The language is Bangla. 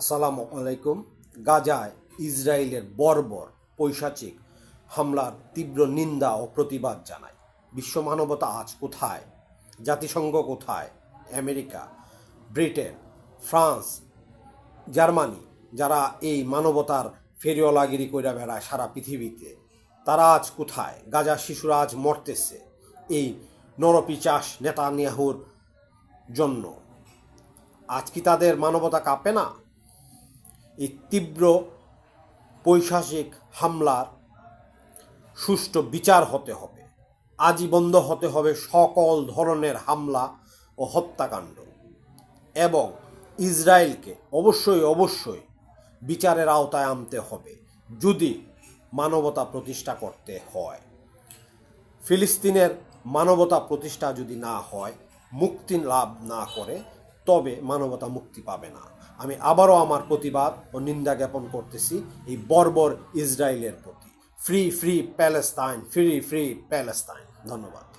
আসসালামু আলাইকুম। গাজায় ইসরায়েলের বর্বর পৈশাচিক হামলার তীব্র নিন্দা ও প্রতিবাদ জানায়। বিশ্ব মানবতা আজ কোথায়? জাতিসংঘ কোথায়? আমেরিকা, ব্রিটেন, ফ্রান্স, জার্মানি, যারা এই মানবতার ফেরিওয়ালাগিরি কইরা বেড়ায় সারা পৃথিবীতে, তারা আজ কোথায়? গাজার শিশুরা আজ মরতেছে এই নরপিচাস নেতানিয়াহুর জন্য। আজ কি তাদের মানবতা কাঁপে না? এই তীব্র পৈশাসিক হামলার সুষ্ঠু বিচার হতে হবে আজই বন্ধ হতে হবে সকল ধরনের হামলা ও হত্যাকাণ্ড এবং ইসরায়েলকে অবশ্যই অবশ্যই বিচারের আওতায় আনতে হবে যদি মানবতা প্রতিষ্ঠা করতে হয়। ফিলিস্তিনের মানবতা প্রতিষ্ঠা যদি না হয়, মুক্তি লাভ না করে, তবে মানবতা মুক্তি পাবে না। আমি আবারও আমার প্রতিবাদ ও নিন্দা জ্ঞাপন করতেছি এই বর্বর ইসরায়েলের প্রতি। Free free Palestine, free free Palestine. ধন্যবাদ।